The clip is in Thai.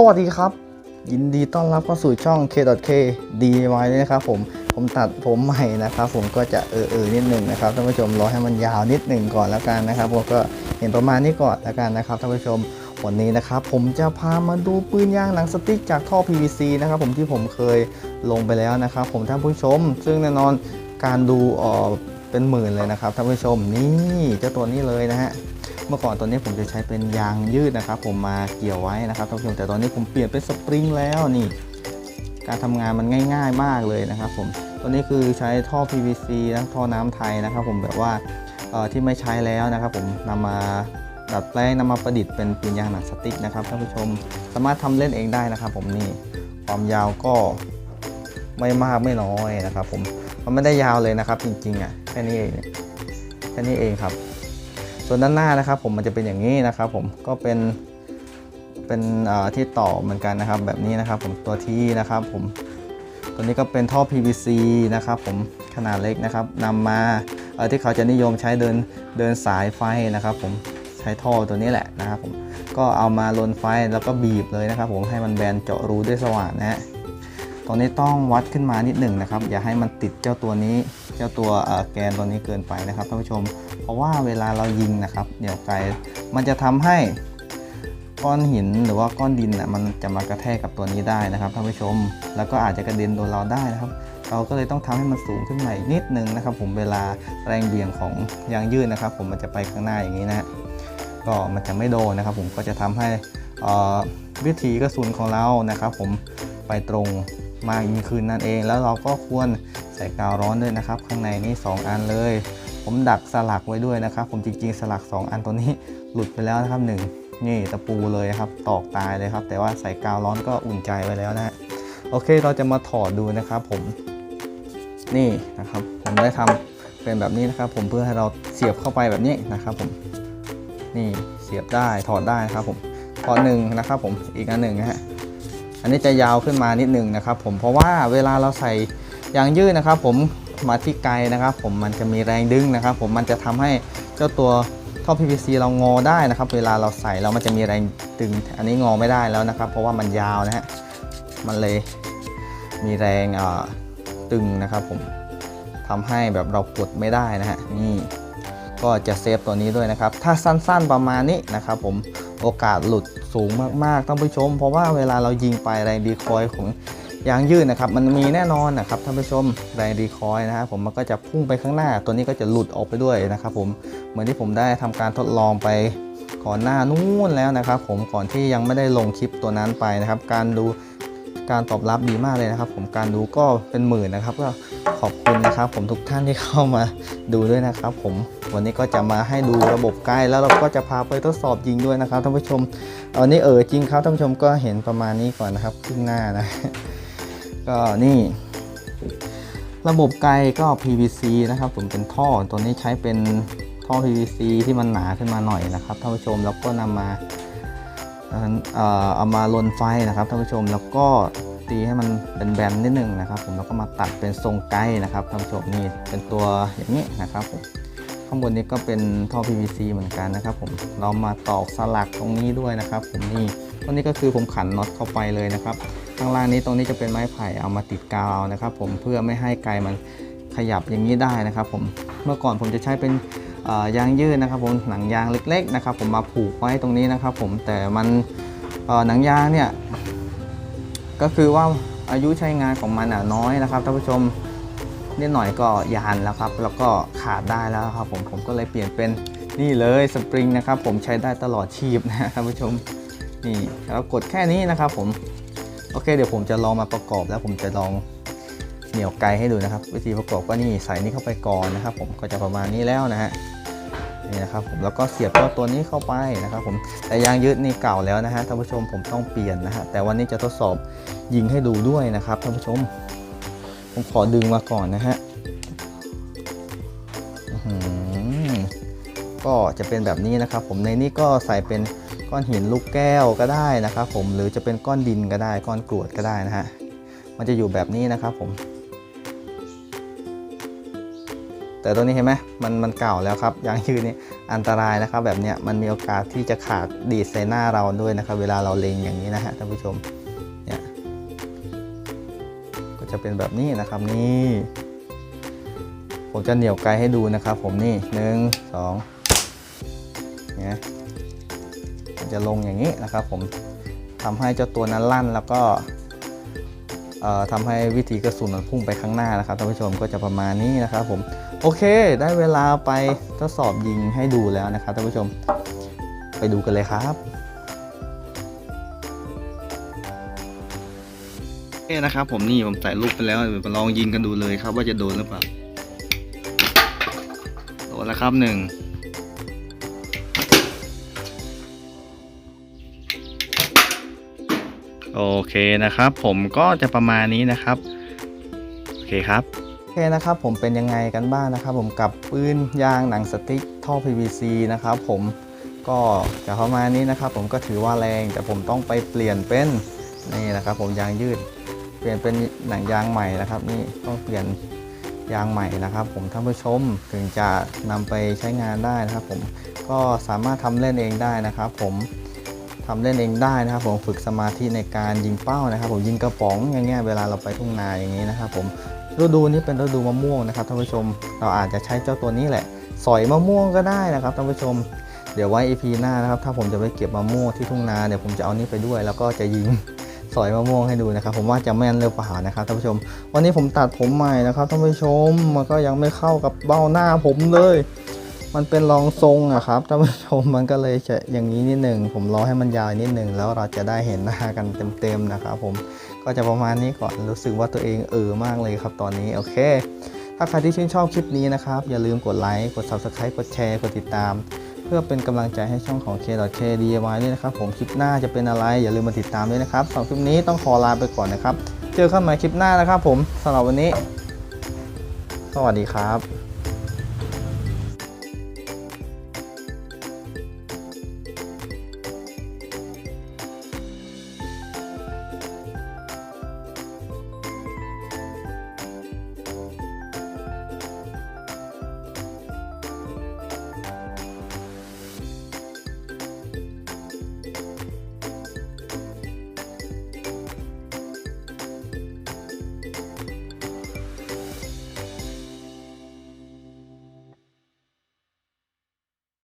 สวัสดีครับ ยินดีต้อนรับเข้าสู่ช่อง K.K DIY ด้วยนะครับผมผมตัดผมใหม่นะครับ ผมก็จะเออเออนิดหนึ่งนะครับท่านผู้ชมรอให้มันยาวนิดหนึ่งก่อนแล้วกันนะครับผมก็เห็นประมาณนี้ก่อนแล้วกันนะครับท่านผู้ชมวันนี้นะครับผมจะพามาดูปืนยางหนังสติ๊กจากท่อ PVC นะครับผมที่ผมเคยลงไปแล้วนะครับ ผมท่านผู้ชม ซึ่งแน่นอนการดูออเป็นหมื่นเลยนะครับท่านผู้ชมนี่เจ้าตัวนี้เลยนะฮะ เมื่อก่อนตัวนี้ผมจะใช้เป็นยางยืดนะครับ ผมมาเกี่ยวไว้นะครับท่านผู้ชมแต่ตอนนี้ผมเปลี่ยนเป็นสปริงแล้วนี่ การทำงานมันง่าย ๆ มากเลยนะครับ ผมตัวนี้คือใช้ท่อ PVC นะท่อน้ำไทยนะครับ ผมแบบว่าที่ไม่ใช้แล้วนะครับ ผมนำมาดัดแปลงนำมาประดิษฐ์เป็นปืนยางหนังสติ๊กนะครับท่านผู้ชมสามารถทำเล่นเองได้นะครับ ผมนี่ความยาวก็ไม่มากไม่น้อยนะครับ ผมมันไม่ได้ยาวเลยนะครับ จริงๆอะแค่นี้เองแค่นี้เองครับ ส่วนด้านหน้านะครับผมมันจะเป็นอย่างนี้นะครับผมก็เป็นเป็นที่ต่อเหมือนกันนะครับ แบบนี้นะครับผมตัวที่นะครับผมตัวนี้ก็เป็นท่อ PVC นะครับผมขนาดเล็กนะครับนำมาที่เขาจะนิยมใช้เดินเดินสายไฟนะครับ ผมใช้ท่อตัวนี้แหละนะครับผมก็เอามาลนไฟแล้วก็บีบเลยนะครับผมให้มันแบนเจาะรูด้วยสว่านนะฮะตรงนี้ต้องวัดขึ้นมานิดหนึ่งนะครับ อย่าให้มันติดเจ้าตัวนี้ เจ้าตัวแกนตัวนี้เกินไปนะครับท่านผู้ชม ราะว่าเวลาเรายิงนะครับเหนี่ยวไกลมันจะทำให้ก้อนหินหรือว่าก้อนดินน่ะมันจะมากระแทกกับตัวนี้ได้นะครับท่านผู้ชม แล้วก็อาจจะกระเด็นโดนเราได้นะครับ เราก็เลยต้องทำให้มันสูงขึ้นมาอีกนิดนึงนะครับ ผมเวลาแรงเบี่ยงของยางยืดนะครับ ผมมันจะไปข้างหน้าอย่างนี้นะฮะก็มันจะไม่โดนนะครับ ผมก็จะทำให้วิธีกระสุนของเรานะครับ ผมไปตรงมากยิ่งขึ้นนั่นเอง แล้วเราก็ควรใส่กาวร้อนด้วยนะครับ ข้างในนี่สองอันเลย ผมดักสลักไว้ด้วยนะครับ ผมจริงๆสลัก 2 อันตัวนี้หลุดไปแล้วนะครับหนึ่งนี่ตะปูเลยครับตอกตายเลยครับ แต่ว่าใส่กาวร้อนก็อุ่นใจไว้แล้วนะฮะโอเคเราจะมาถอดดูนะครับผมนี่นะครับ ผมได้ทำเป็นแบบนี้นะครับ ผมเพื่อให้เราเสียบเข้าไปแบบนี้นะครับ ผมนี่เสียบได้ถอดได้ครับ ผมถอดหนึ่งนะครับ ผมอีกอันหนึ่งนะฮะอันนี้จะยาวขึ้นมานิดหนึ่งนะครับ ผมเพราะว่าเวลาเราใส่ยางยืดนะครับ ผม มาที่ไกลนะครับ ผมมันจะมีแรงดึงนะครับ ผมมันจะทำให้เจ้าตัวท่อ PVC เรางอได้นะครับ เวลาเราใส่แล้วมันจะมีแรงดึง อันนี้งอไม่ได้แล้วนะครับ เพราะว่ามันยาวนะฮะมันเลยมีแรงตึงนะครับ ผมทำให้แบบเรากดไม่ได้นะฮะนี่ก็จะเซฟตัวนี้ด้วยนะครับ ถ้าสั้นๆประมาณนี้นะครับ ผมโอกาสหลุดสูงมากๆท่านผู้ชม เพราะว่าเวลาเรายิงไปแรงดีคอยของ ยางยืดนะครับมันมีแน่นอนนะครับท่านผู้ชมแรงดีคอยนะครับผมมันก็จะพุ่งไปข้างหน้า ตัวนี้ก็จะหลุดออกไปด้วยนะครับผมเหมือนที่ผมได้ทำการทดลองไปก่อนหน้านู้นแล้วนะครับ ผมก่อนที่ยังไม่ได้ลงคลิปตัวนั้นไปนะครับ การดูการตอบรับดีมากเลยนะครับ ผมการดูก็เป็นหมื่นนะครับ ก็ขอบคุณนะครับ ผมทุกท่านที่เข้ามาดูด้วยนะครับ ผมวันนี้ก็จะมาให้ดูระบบใกล้แล้วเราก็จะพาไปทดสอบยิงด้วยนะครับท่านผู้ชมอาวันนี้เออจริงครับท่านผู้ชมก็เห็นประมาณนี้ก่อนนะครับขึ้นหน้านะ ก็นี่ ระบบไกลก็ PVC นะครับผมเป็นท่อตัวนี้ใช้เป็นท่อ PVC ที่มันหนาขึ้นมาหน่อยนะครับท่านผู้ชมแล้วก็นำมาเอ่อเอามาลนไฟนะครับท่านผู้ชมแล้วก็ตีให้มันเป็นแบนนิดนึงนะครับผมแล้วก็มาตัดเป็นทรงไกด์นะครับท่านผู้ชมนี่เป็นตัวอย่างนี้นะครับผมข้างบนนี้ก็เป็นท่อ PVC เหมือนกันนะครับผมเรามาตอกสลักตรงนี้ด้วยนะครับผมนี่ตัวนี้ก็คือผมขันน็อตเข้าไปเลยนะครับ ข้างล่างนี้ตรงนี้จะเป็นไม้ไผ่เอามาติดกาวนะครับ ผมเพื่อไม่ให้ไกลมันขยับอย่างนี้ได้นะครับ ผมเมื่อก่อนผมจะใช้เป็นยางยืดนะครับ ผมหนังยางเล็ก ๆ นะครับ ผมมาผูกไว้ตรงนี้นะครับ ผมแต่มันหนังยางเนี่ยก็คือว่าอายุใช้งานของมันน้อยนะครับท่านผู้ชมนิดหน่อยก็ยานแล้วครับ แล้วก็ขาดได้แล้วครับ ผมผมก็เลยเปลี่ยนเป็นนี่เลยสปริงนะครับ ผมใช้ได้ตลอดชีพนะท่านผู้ชมนี่แล้วกดแค่นี้นะครับ ผม โอเค เดี๋ยวผมจะลองมาประกอบแล้วผมจะลองเหนี่ยวไกลให้ดูนะครับ วิธีประกอบก็นี่ใส่นี่เข้าไปก่อนนะครับ ผมก็จะประมาณนี้แล้วนะฮะนี่นะครับผมแล้วก็เสียบเจ้าตัวนี้เข้าไปนะครับ ผมแต่ยางยืดนี่เก่าแล้วนะฮะท่านผู้ชมผมต้องเปลี่ยนนะฮะแต่วันนี้จะทดสอบยิงให้ดูด้วยนะครับท่านผู้ชม ผมขอดึงมาก่อนนะฮะก็จะเป็นแบบนี้นะครับ ผมในนี้ก็ใส่เป็น ก้อนหินลูกแก้วก็ได้นะครับผมหรือจะเป็นก้อนดินก็ได้ก้อนกรวดก็ได้นะฮะมันจะอยู่แบบนี้นะครับผม แต่ตัวนี้เห็นไหมมันมันเก่าแล้วครับยางยืดนี่อันตรายนะครับ แบบเนี้ยมันมีโอกาสที่จะขาดดีดใส่หน้าเราด้วยนะครับ เวลาเราเล็งอย่างนี้นะฮะท่านผู้ชมเนี่ยก็จะเป็นแบบนี้นะครับนี่ผมจะเหนี่ยวไกลให้ดูนะครับ ผมนี่หนึ่งสองเนี่ย จะลงอย่างนี้นะครับ ผมทำให้เจ้าตัวนั้นลั่นแล้วก็ทำให้วิธีกระสุนมันพุ่งไปข้างหน้านะครับท่านผู้ชมก็จะประมาณนี้นะครับ ผมโอเค ได้เวลาไปทดสอบยิงให้ดูแล้วนะครับท่านผู้ชมไปดูกันเลยครับโอเคนะครับผมนี่ผมใส่ลูกไปแล้วเดี๋ยวลองยิงกันดูเลยครับว่าจะโดนหรือเปล่าโดนแล้วครับหนึ่ง โอเคนะครับ ผมก็จะประมาณนี้นะครับ โอเคครับโอเคนะครับ ผมเป็นยังไงกันบ้างนะครับ ผมกับปืนยางหนังสติ๊กท่อ PVC นะครับ ผมก็จะประมาณนี้นะครับ ผมก็ถือว่าแรงแต่ผมต้องไปเปลี่ยนเป็นนี่นะครับ ผมยางยืด เปลี่ยนเป็นหนังยางใหม่นะครับ นี่ต้องเปลี่ยนยางใหม่นะครับ ผมท่านผู้ชมถึงจะนำไปใช้งานได้นะครับ ผมก็สามารถทำเล่นเองได้นะครับ ผม ทำเล่นเองได้นะครับ ผมฝึกสมาธิในการยิงเป้านะครับ ผมยิงกระป๋องอย่างเงี้ยเวลาเราไปทุ่งนาอย่างนี้นะครับ ผมฤดูนี้เป็นฤดูมะม่วงนะครับท่านผู้ชมเราอาจจะใช้เจ้าตัวนี้แหละ สอยมะม่วงก็ได้นะครับท่านผู้ชมเดี๋ยวไว้ EP หน้านะครับถ้าผมจะไปเก็บมะม่วงที่ทุ่งนาเดี๋ยวผมจะเอานี่ไปด้วย แล้วก็จะยิงสอยมะม่วงให้ดูนะครับ ผมว่าจะแม่นหรือเปล่านะครับท่านผู้ชม วันนี้ผมตัดผมใหม่นะครับท่านผู้ชมมันก็ยังไม่เข้ากับเบ้าหน้าผมเลย มันเป็นรองทรงอะครับท่านผู้ชมมันก็เลยจะอย่างนี้นิดหนึ่งผมรอให้มันยาวนิดหนึ่งแล้วเราจะได้เห็นหน้ากันเต็มๆนะครับผมก็จะประมาณนี้ก่อนรู้สึกว่าตัวเองเออมากเลยครับตอนนี้โอเค ถ้าใครที่ชื่นชอบคลิปนี้นะครับอย่าลืมกดไลค์กด Subscribe กดแชร์กดติดตาม เพื่อเป็นกำลังใจให้ช่องของ K.K DIY ด้วยนะครับผมคลิปหน้าจะเป็นอะไร อย่าลืมมาติดตามด้วยนะครับสำหรับคลิปนี้ต้องขอลาไปก่อนนะครับเจอกันใหม่คลิปหน้านะครับผมสำหรับวันนี้ สวัสดีครับ